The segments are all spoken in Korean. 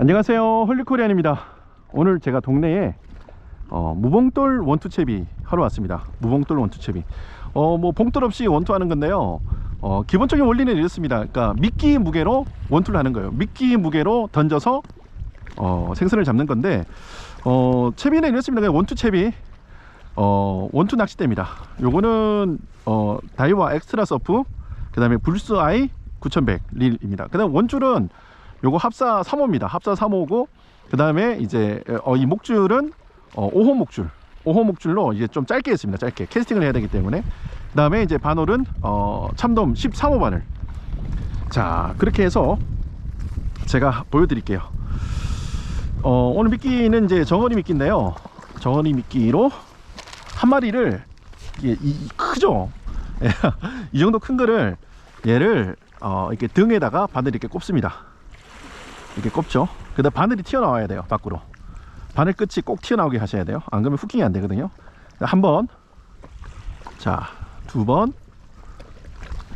안녕하세요. 홀리코리안입니다. 오늘 제가 동네에 어, 무봉돌 원투채비 하러 왔습니다. 무봉돌 원투채비. 어, 뭐 봉돌 없이 원투 하는 건데요. 어, 기본적인 원리는 이렇습니다. 그러니까 미끼 무게로 원투를 하는 거예요. 미끼 무게로 던져서 어, 생선을 잡는 건데 어, 채비는 이렇습니다. 원투 채비. 어, 원투 낚싯대입니다. 요거는 어, 다이와 엑스트라 서프 그 다음에 불스 아이 9100 릴입니다. 그 다음 원줄은 요거 합사 3호입니다. 합사 3호고 그 다음에 이제 어, 이 목줄은 어, 5호 목줄 5호 목줄로 이제 좀 짧게 했습니다. 짧게 캐스팅을 해야 되기 때문에 그 다음에 이제 바늘은 어, 참돔 13호 바늘 자 그렇게 해서 제가 보여드릴게요. 어, 오늘 미끼는 이제 정어리 미끼인데요. 정어리 미끼로 한 마리를 이, 이 크죠? 이 정도 큰 거를 얘를 어, 이렇게 등에다가 바늘 이렇게 꼽습니다. 이렇게 꼽죠. 그 다음 바늘이 튀어나와야 돼요. 밖으로. 바늘 끝이 꼭 튀어나오게 하셔야 돼요. 안 그러면 후킹이 안 되거든요. 한 번, 자, 두 번,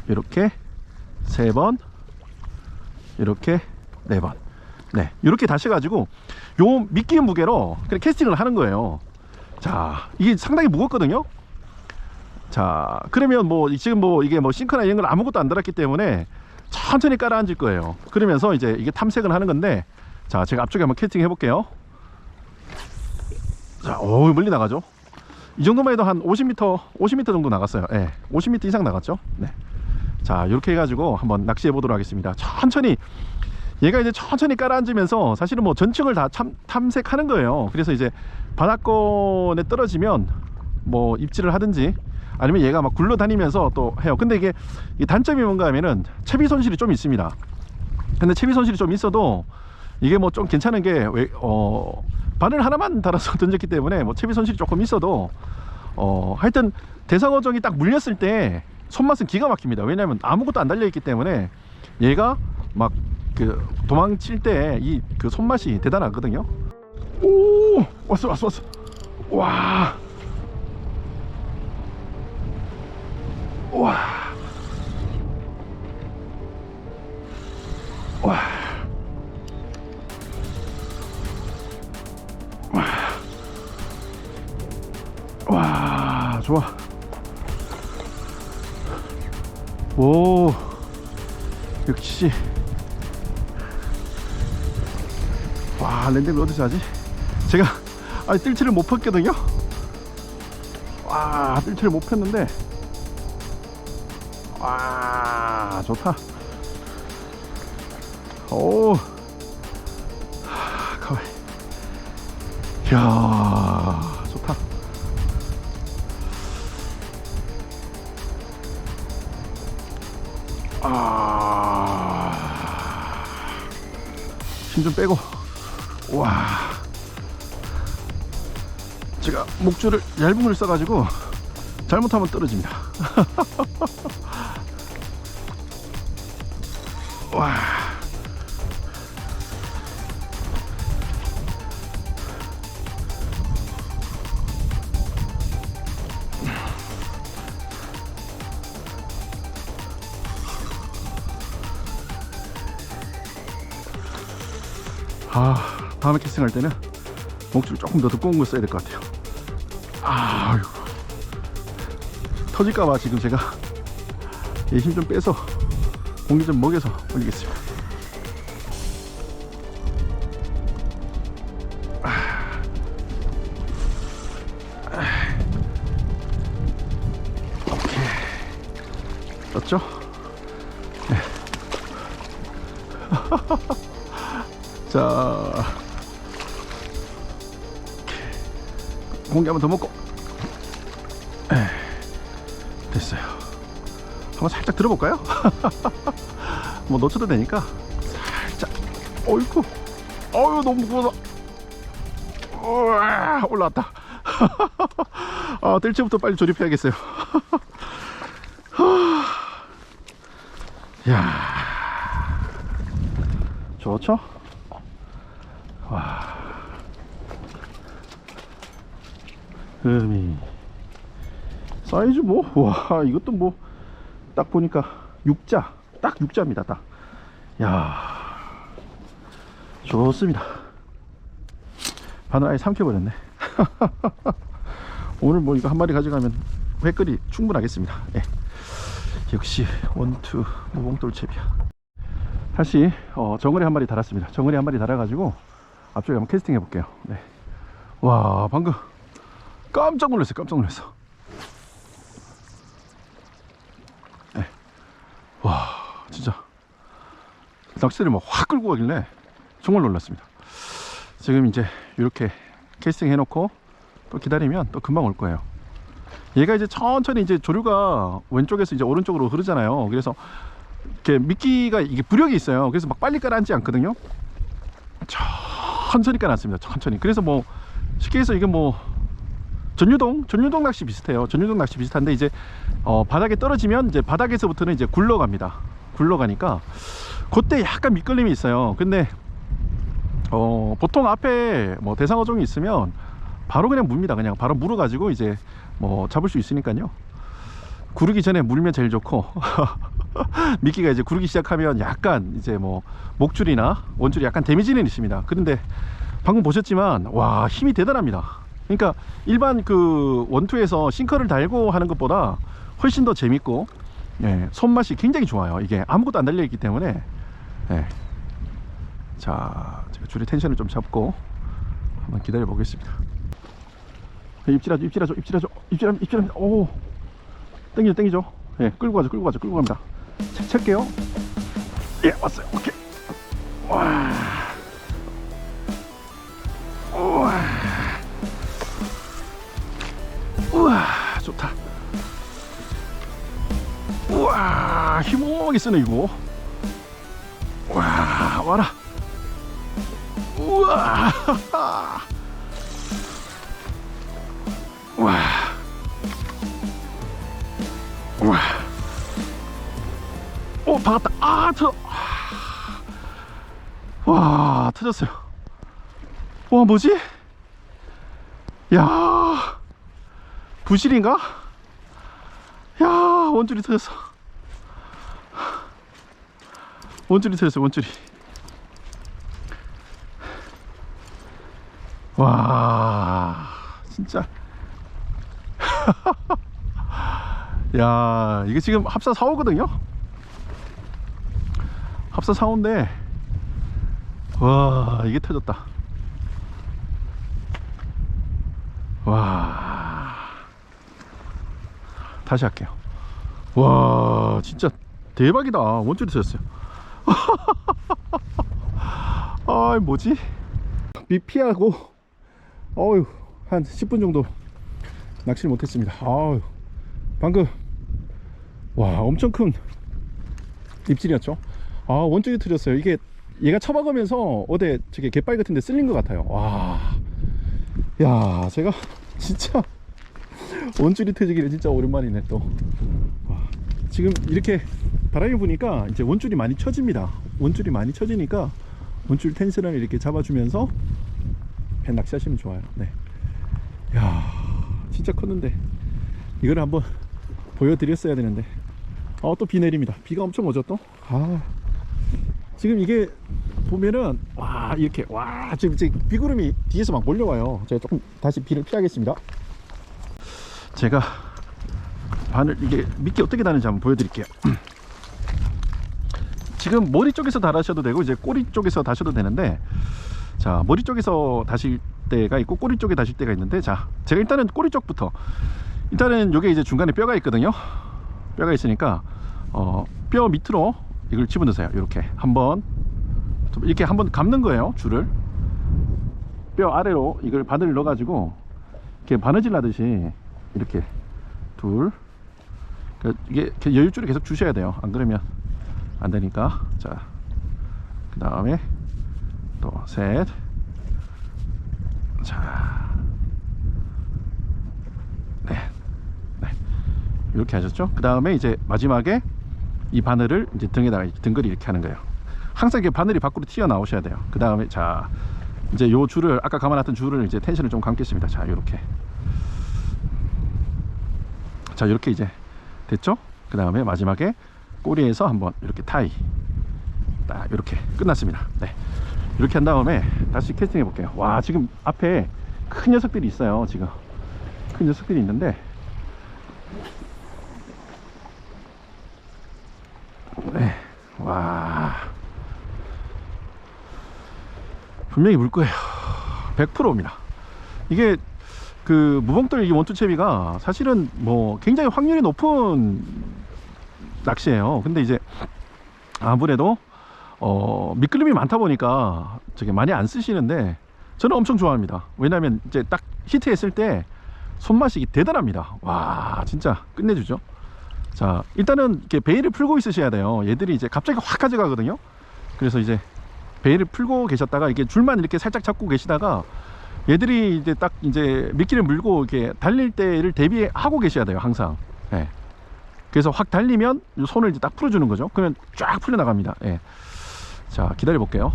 이렇게, 세 번, 이렇게, 네 번. 네, 이렇게 다셔가지고, 요 미끼 무게로 그냥 캐스팅을 하는 거예요. 자, 이게 상당히 무겁거든요. 자, 그러면 뭐, 지금 뭐, 이게 뭐, 싱크나 이런 건 아무것도 안 달았기 때문에, 천천히 깔아앉을 거예요. 그러면서 이제 이게 탐색을 하는 건데, 자, 제가 앞쪽에 한번 캐스팅 해볼게요. 자, 오, 멀리 나가죠? 이 정도만 해도 한 50m, 50m 정도 나갔어요. 예, 50m 이상 나갔죠? 네. 자, 이렇게 해가지고 한번 낚시해 보도록 하겠습니다. 천천히, 얘가 이제 천천히 깔아앉으면서 사실은 뭐 전층을 다 참, 탐색하는 거예요. 그래서 이제 바닥권에 떨어지면 뭐 입질을 하든지 아니면 얘가 막 굴러다니면서 또 해요. 근데 이게 이 단점이 뭔가 하면은 채비 손실이 좀 있습니다. 근데 채비 손실이 좀 있어도 이게 뭐 좀 괜찮은 게 왜, 어, 바늘 하나만 달아서 던졌기 때문에 뭐 채비 손실이 조금 있어도 어, 하여튼 대상어종이 딱 물렸을 때 손맛은 기가 막힙니다. 왜냐면 아무것도 안 달려 있기 때문에 얘가 막 그 도망칠 때 이 그 손맛이 대단하거든요. 오 왔어 왔어 왔어 와 와. 와. 와. 와, 좋아. 오. 역시. 와, 랜딩을 어디서 하지? 제가 아니 뜰채를 못 폈거든요. 와, 뜰채를 못 폈는데 와 좋다. 오. 하, 가만히. 이야 좋다. 아힘 좀 빼고. 와. 제가 목줄을 얇은 걸 써가지고 잘못하면 떨어집니다 와. 아, 다음에 캐스팅할 때는 목줄 조금 더 두꺼운 거 써야 될 것 같아요. 아유, 터질까봐 지금 제가 힘 좀 빼서 공기 좀 먹여서 올리겠습니다. 떴죠? 네. 자, 공기 한번 더 먹고. 한번 살짝 들어볼까요? 뭐 놓쳐도 되니까. 살짝. 어이구. 어유 너무 무거워서. 올라왔다. 아 뜰채부터 빨리 조립해야겠어요. 야. 좋죠? 와. 음이. 사이즈 뭐? 와 이것도 뭐 딱 보니까 육자 딱 육자입니다 딱 야 좋습니다. 바늘 아예 삼켜버렸네. 오늘 뭐 이거 한 마리 가져가면 회거리 충분하겠습니다. 예. 역시 원투 무봉돌채비야. 다시 어, 정어리 한 마리 달았습니다. 정어리 한 마리 달아가지고 앞쪽에 한번 캐스팅 해볼게요. 네. 와 방금 깜짝 놀랐어요. 깜짝 놀랐어. 네. 와 진짜 낚시를 막확 끌고 가길래 정말 놀랐습니다. 지금 이제 이렇게 캐스팅 해놓고 또 기다리면 또 금방 올 거예요. 얘가 이제 천천히 이제 조류가 왼쪽에서 이제 오른쪽으로 흐르잖아요. 그래서 이렇게 미끼가 이게 부력이 있어요. 그래서 막 빨리 깔아앉지 않거든요. 천천히 깔아앉습니다. 천천히. 그래서 뭐 쉽게 해서 이게 뭐 전유동 전유동 낚시 비슷해요. 전유동 낚시 비슷한데 이제 어, 바닥에 떨어지면 이제 바닥에서부터는 이제 굴러갑니다. 굴러가니까 그때 약간 미끌림이 있어요. 근데 어, 보통 앞에 뭐 대상어종이 있으면 바로 그냥 묻니다. 그냥 바로 물어 가지고 이제 뭐 잡을 수 있으니까요. 구르기 전에 물면 제일 좋고 미끼가 이제 구르기 시작하면 약간 이제 뭐 목줄이나 원줄이 약간 데미지는 있습니다. 그런데 방금 보셨지만 와 힘이 대단합니다. 그러니까 일반 그 원투에서 싱커를 달고 하는 것보다 훨씬 더 재밌고 예, 손맛이 굉장히 좋아요. 이게 아무것도 안 달려 있기 때문에 예. 자 제가 줄의 텐션을 좀 잡고 한번 기다려 보겠습니다. 입질하죠, 입질하죠, 입질하죠, 입질합니다, 입질합니다. 오, 땡기죠, 땡기죠. 예, 끌고 가죠, 끌고 가죠, 끌고 갑니다. 책 찰게요. 예, 왔어요. 오케이. 와, 우와, 우와, 좋다. 우와, 힘오게 쓰네 이거. 와. 와. 오, 박았다. 아, 터. 와, 터졌어요. 와, 뭐지? 야. 부실인가? 야, 원줄이 터졌어. 원줄이 터졌어, 원줄이. 와, 진짜. 야 이게 지금 합사 4호거든요? 합사 4호인데 와 이게 터졌다. 와. 다시 할게요. 와 진짜 대박이다. 원줄이 터졌어요. 아 뭐지? 미피하고 어휴 한 10분 정도 낚시를 못했습니다. 아유, 방금 와 엄청 큰 입질이었죠. 아 원줄이 틀렸어요. 이게 얘가 쳐박으면서 어디 저게 갯바위 같은데 쓸린 것 같아요. 와, 야 제가 진짜 원줄이 터지기를 진짜 오랜만이네 또. 와, 지금 이렇게 바람이 부니까 이제 원줄이 많이 쳐집니다. 원줄이 많이 쳐지니까 원줄 텐션을 이렇게 잡아주면서 배 낚시하시면 좋아요. 네. 야. 진짜 컸는데 이걸 한번 보여드렸어야 되는데 아 또 비 내립니다 비가 엄청 오죠 또아 지금 이게 보면은 와 이렇게 와 지금 지금 비구름이 뒤에서 막 몰려와요 제가 조금 다시 비를 피하겠습니다 제가 바늘 이게 미끼 어떻게 다는지 한번 보여드릴게요 지금 머리 쪽에서 달으셔도 되고 이제 꼬리 쪽에서 다셔도 되는데 자 머리 쪽에서 다실 때가 있고 꼬리 쪽에 다실 때가 있는데 자 제가 일단은 꼬리 쪽부터. 일단은 요게 이제 중간에 뼈가 있거든요. 뼈가 있으니까 어, 뼈 밑으로 이걸 집어넣으세요. 이렇게. 한번. 이렇게 한번 감는 거예요 줄을. 뼈 아래로 이걸 바늘을 넣어 가지고 이렇게 바느질 하듯이 이렇게 둘. 이게 여유줄을 계속 주셔야 돼요. 안 그러면 안 되니까. 자 그 다음에 또 셋 자, 네, 네, 이렇게 하셨죠? 그 다음에 이제 마지막에 이 바늘을 이제 등에다가 등걸이 이렇게 하는 거예요. 항상 이렇게 바늘이 밖으로 튀어 나오셔야 돼요. 그 다음에 자, 이제 요 줄을 아까 감아놨던 줄을 이제 텐션을 좀 감겠습니다. 자, 이렇게. 자, 이렇게 이제 됐죠? 그 다음에 마지막에 꼬리에서 한번 이렇게 타이. 딱 이렇게 끝났습니다. 네. 이렇게 한 다음에 다시 캐스팅 해볼게요. 와 지금 앞에 큰 녀석들이 있어요 지금. 큰 녀석들이 있는데. 네. 와. 분명히 물 거예요. 100%입니다. 이게 그 무봉돌 이 원투채비가 사실은 뭐 굉장히 확률이 높은 낚시예요. 근데 이제 아무래도 어 미끌림이 많다 보니까 저게 많이 안 쓰시는데 저는 엄청 좋아합니다. 왜냐면 이제 딱 히트했을 때 손맛이 대단합니다. 와 진짜 끝내주죠. 자 일단은 이렇게 베일을 풀고 있으셔야 돼요. 얘들이 이제 갑자기 확 가져가거든요. 그래서 이제 베일을 풀고 계셨다가 이게 줄만 이렇게 살짝 잡고 계시다가 얘들이 이제 딱 이제 미끼를 물고 이렇게 달릴 때를 대비하고 계셔야 돼요 항상. 예. 그래서 확 달리면 이 손을 이제 딱 풀어주는 거죠. 그러면 쫙 풀려 나갑니다. 예. 자 기다려 볼게요.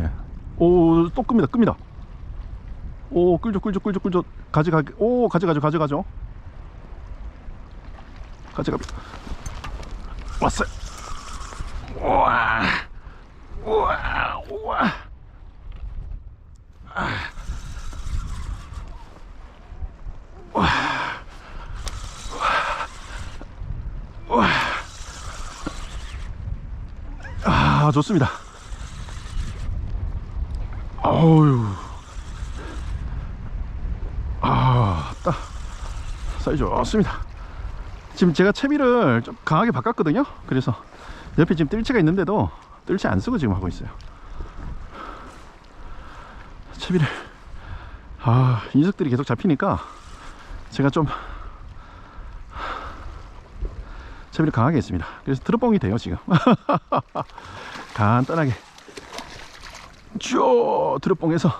예. 오또 끕니다 끕니다. 오 끌죠 끌죠 끌죠 끌죠 가져가 오 가져가죠 가져가죠. 가져가 왔어요. 우와. 우와 우와. 아 좋습니다. 어유. 아딱. 사이즈 좋습니다. 지금 제가 채비를 좀 강하게 바꿨거든요. 그래서 옆에 지금 뜰채가 있는데도 뜰채 안 쓰고 지금 하고 있어요. 채비를. 아 녀석들이 계속 잡히니까 제가 좀 채비를 강하게 했습니다. 그래서 드롭봉이 돼요 지금. 간단하게. 쭉 드롭봉해서.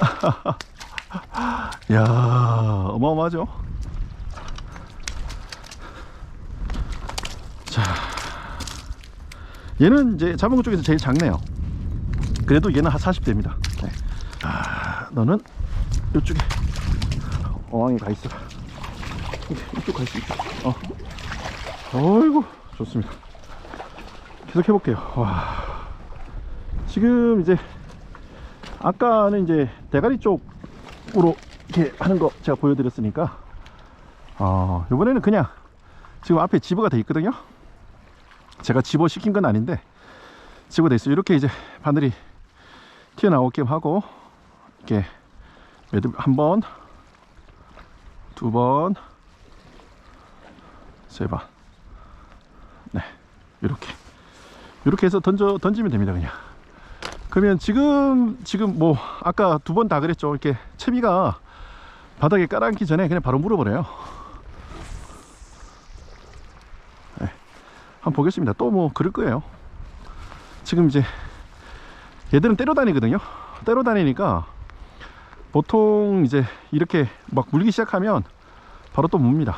야 어마어마하죠? 자 얘는 이제 잡은 것 중에서 제일 작네요. 그래도 얘는 한 40대입니다. 네. 아, 너는 이쪽에 어항에 가 있어라 이쪽 가 있어 이쪽 어. 어이구 좋습니다. 계속 해볼게요. 와. 지금 이제 아까는 이제 대가리 쪽으로 이렇게 하는 거 제가 보여드렸으니까 어, 이번에는 그냥 지금 앞에 집어가 돼 있거든요? 제가 집어 시킨 건 아닌데 집어 돼 있어요. 이렇게 이제 바늘이 튀어나오게 하고 이렇게 한번 두번 세번. 네 이렇게. 이렇게 해서 던져 던지면 됩니다 그냥. 그러면 지금 지금 뭐 아까 두 번 다 그랬죠. 이렇게 채비가 바닥에 깔아앉기 전에 그냥 바로 물어버려요. 네. 한번 보겠습니다. 또 뭐 그럴 거예요. 지금 이제 얘들은 때려 다니거든요. 때려 다니니까 보통 이제 이렇게 막 물기 시작하면 바로 또 뭅니다.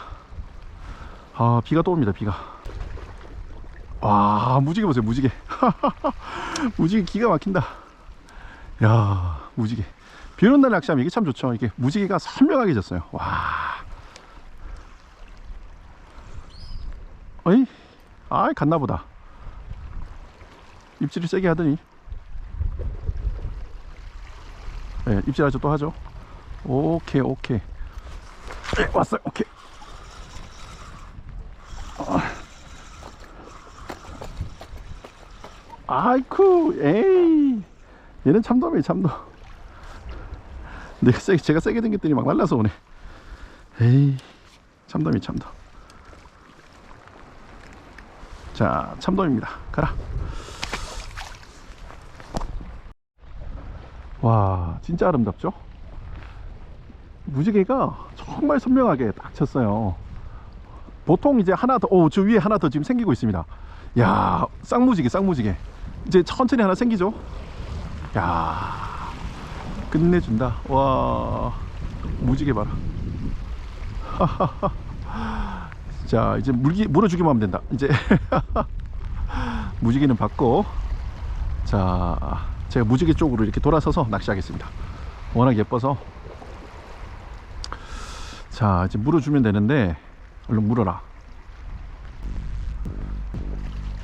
아 비가 또 옵니다 비가 와 무지개 보세요 무지개. 무지개 기가 막힌다. 야 무지개. 비 오는 날 낚시하면 이게 참 좋죠. 이게 무지개가 선명하게 졌어요. 와. 어이 아이 갔나보다. 입질을 세게 하더니. 네, 입질하죠. 또 하죠. 오케이 오케이. 네, 왔어요. 오케이 아이쿠 에이. 얘는 참돔이에요 참돔. 내가 세게, 제가 세게 당겼더니 막 날라서 오네. 에이 참돔이 참돔. 자 참돔입니다. 가라. 와 진짜 아름답죠? 무지개가 정말 선명하게 딱 쳤어요. 보통 이제 하나 더오저 위에 하나 더 지금 생기고 있습니다. 야 쌍무지개 쌍무지개 이제 천천히 하나 생기죠? 야 끝내준다. 와 무지개 봐라. 자 이제 물기 물어주기만 하면 된다. 이제 무지개는 받고 자 제가 무지개 쪽으로 이렇게 돌아서서 낚시하겠습니다. 워낙 예뻐서. 자 이제 물어주면 되는데 얼른 물어라.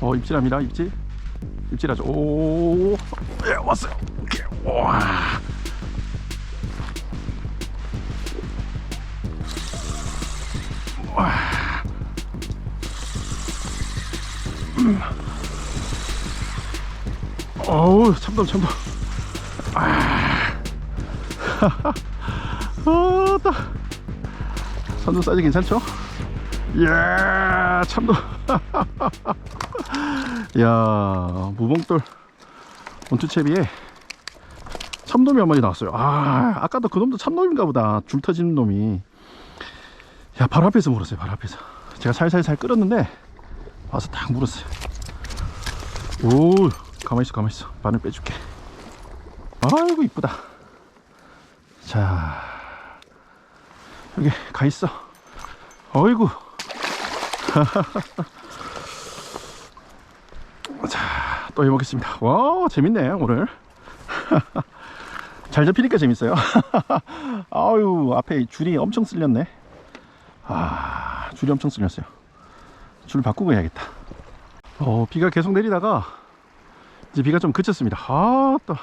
어 입질합니다 입질 입질하죠. 오, 예, 왔어요. 오케이. 와. 와. 음. 어우, 참돔, 참돔. 아. 아 따. 선두 사이즈 괜찮죠? 이야, 참돔. 야 무봉돌 원투채비에 참돔이 한 마리 나왔어요. 아 아까도 그 놈도 참돔인가 보다. 줄 터지는 놈이. 야 바로 앞에서 물었어요 바로 앞에서. 제가 살살살 끌었는데 와서 딱 물었어요. 오 가만있어 가만있어. 바늘 빼줄게. 아이고 이쁘다. 자 여기 가있어. 어이구 자, 또 해보겠습니다. 와, 재밌네, 오늘. 잘 잡히니까 재밌어요. 아유, 앞에 줄이 엄청 쓸렸네. 아, 줄이 엄청 쓸렸어요. 줄 바꾸고 해야겠다. 어, 비가 계속 내리다가, 이제 비가 좀 그쳤습니다. 아, 또,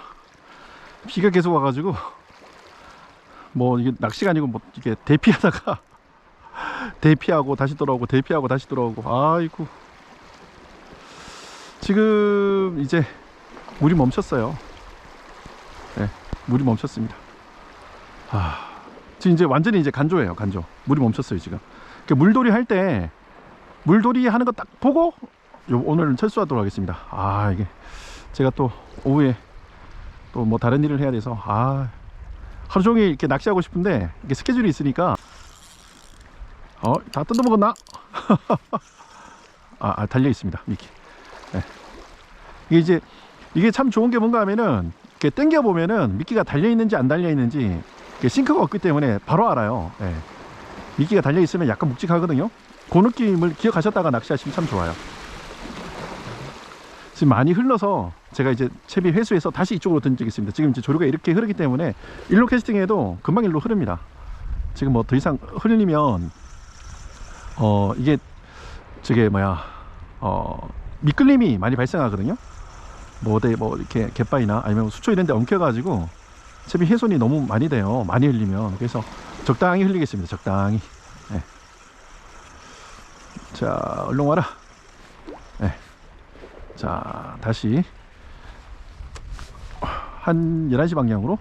비가 계속 와가지고, 뭐, 이게 낚시가 아니고, 뭐, 이게 대피하다가, 대피하고 다시 돌아오고, 대피하고 다시 돌아오고, 아이고. 지금 이제 물이 멈췄어요. 네, 물이 멈췄습니다. 아, 지금 이제 완전히 이제 간조예요, 간조. 물이 멈췄어요, 지금. 그 물놀이 할 때 물놀이 하는 거 딱 보고 요, 오늘 철수하도록 하겠습니다. 아, 이게 제가 또 오후에 또 뭐 다른 일을 해야 돼서 아, 하루 종일 이렇게 낚시하고 싶은데 이게 스케줄이 있으니까 어, 다 뜯어먹었나? 아, 아 달려 있습니다, 미끼. 이게 이제 이게 참 좋은 게 뭔가 하면은 이렇게 당겨 보면은 미끼가 달려 있는지 안 달려 있는지 싱크가 없기 때문에 바로 알아요. 예. 미끼가 달려 있으면 약간 묵직하거든요. 그 느낌을 기억하셨다가 낚시하시면 참 좋아요. 지금 많이 흘러서 제가 이제 채비 회수해서 다시 이쪽으로 던지겠습니다. 지금 이제 조류가 이렇게 흐르기 때문에 일로 캐스팅해도 금방 일로 흐릅니다. 지금 뭐 더 이상 흘리면 어 이게 저게 뭐야 어 미끌림이 많이 발생하거든요. 뭐 어디 뭐 이렇게 갯바위나 아니면 수초 이런 데 엉켜가지고 채비 훼손이 너무 많이 돼요. 많이 흘리면. 그래서 적당히 흘리겠습니다. 적당히. 네. 자, 얼른 와라. 네. 자, 다시 한 11시 방향으로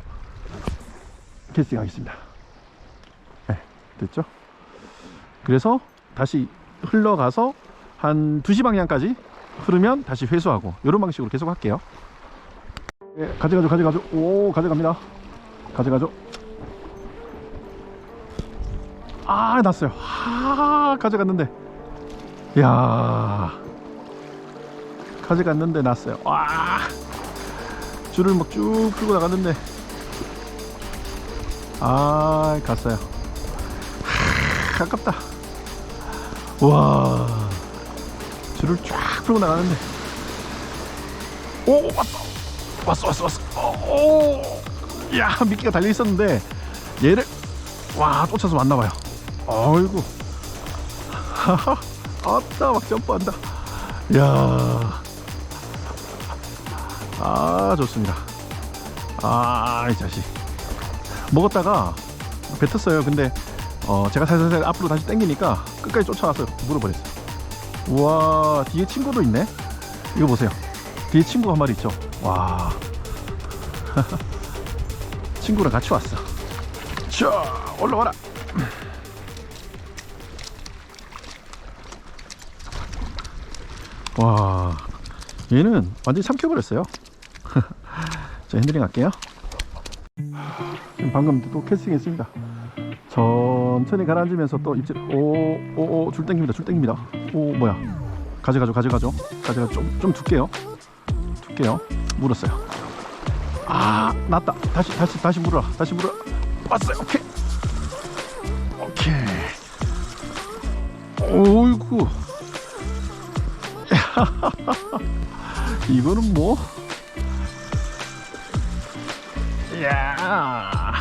캐스팅 하겠습니다. 네, 됐죠? 그래서 다시 흘러가서 한 2시 방향까지 흐르면 다시 회수하고 이런 방식으로 계속 할게요. 예, 가져가죠 가져가죠. 오 가져갑니다. 가져가죠. 아 났어요. 아 가져갔는데. 야 가져갔는데 났어요. 와 줄을 막쭉 풀고 나갔는데. 아 갔어요. 하, 아깝다. 와 줄을 쫙 풀고 나가는데. 오 왔어 왔어 왔어 왔어. 오, 오. 야 미끼가 달려 있었는데 얘를 와 쫓아서 왔나봐요. 어이구 아따 막 점프한다. 야. 아 좋습니다. 아 이 자식. 먹었다가 뱉었어요. 근데 어 제가 살살살 앞으로 다시 당기니까 끝까지 쫓아와서 물어버렸어요 우와 뒤에 친구도 있네. 이거 보세요. 뒤에 친구 한 마리 있죠? 와. 친구랑 같이 왔어. 자 올라와라. 와 얘는 완전히 삼켜버렸어요. 자 핸들링 할게요. 지금 방금 또 캐스팅 했습니다 천천히 가라앉으면서 또 입질. 오오오 줄 땡깁니다 줄 땡깁니다. 오 뭐야. 가져가죠 가져가죠 가져가 좀좀 두께요. 두께요. 물었어요. 아 났다. 다시 다시 다시 물어라. 다시 물어 왔어요. 오케이. 오케이. 오이구. 이거는 뭐? 이야.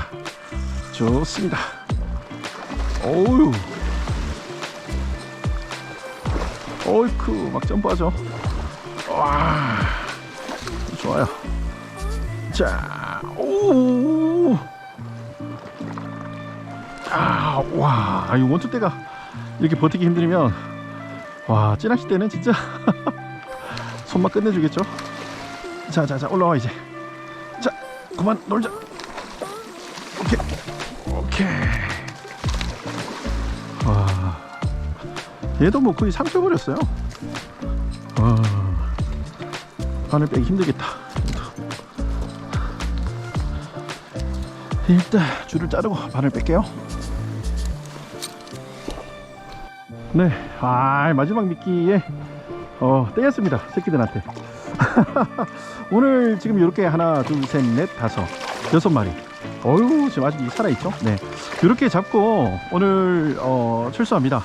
좋습니다 어유 어이쿠 막 점프하죠 와 좋아요. 자, 오, 아, 와, 이 원투 때가 이렇게 버티기 힘들면, 와, 찌낚시 때는 진짜 손맛 끝내주겠죠. 자, 자, 자, 올라와 이제. 자, 그만 놀자. 오케이, 오케이. 얘도 뭐 거의 상처 버렸어요. 와, 바늘 빼기 힘들겠다. 일단 줄을 자르고 바늘 뺄게요. 네, 아 마지막 미끼에 어 떼였습니다 새끼들한테. 오늘 지금 이렇게 하나, 둘, 셋, 넷, 다섯, 여섯 마리. 어유 지금 아직 살아 있죠? 네, 이렇게 잡고 오늘 어, 출소합니다.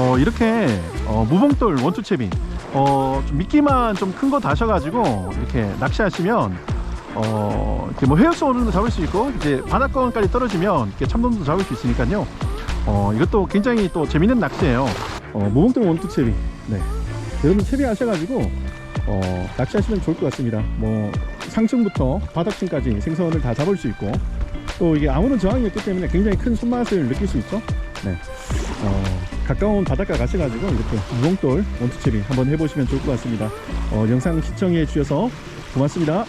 어, 이렇게 어, 무봉돌 원투채비 어, 좀 미끼만 좀 큰 거 다셔가지고 이렇게 낚시하시면 어, 이렇게 뭐 해역수 어른도 잡을 수 있고 이제 바닷권까지 떨어지면 이렇게 참돔도 잡을 수 있으니까요. 어, 이것도 굉장히 또 재밌는 낚시예요. 어, 무봉돌 원투채비. 네. 여러분 채비 하셔가지고 어, 낚시하시면 좋을 것 같습니다. 뭐 상층부터 바닥층까지 생선을 다 잡을 수 있고 또 이게 아무런 저항이 없기 때문에 굉장히 큰 손맛을 느낄 수 있죠. 네. 어, 가까운 바닷가 가셔가지고 이렇게 무봉돌 원투채비 한번 해보시면 좋을 것 같습니다. 어, 영상 시청해 주셔서 고맙습니다.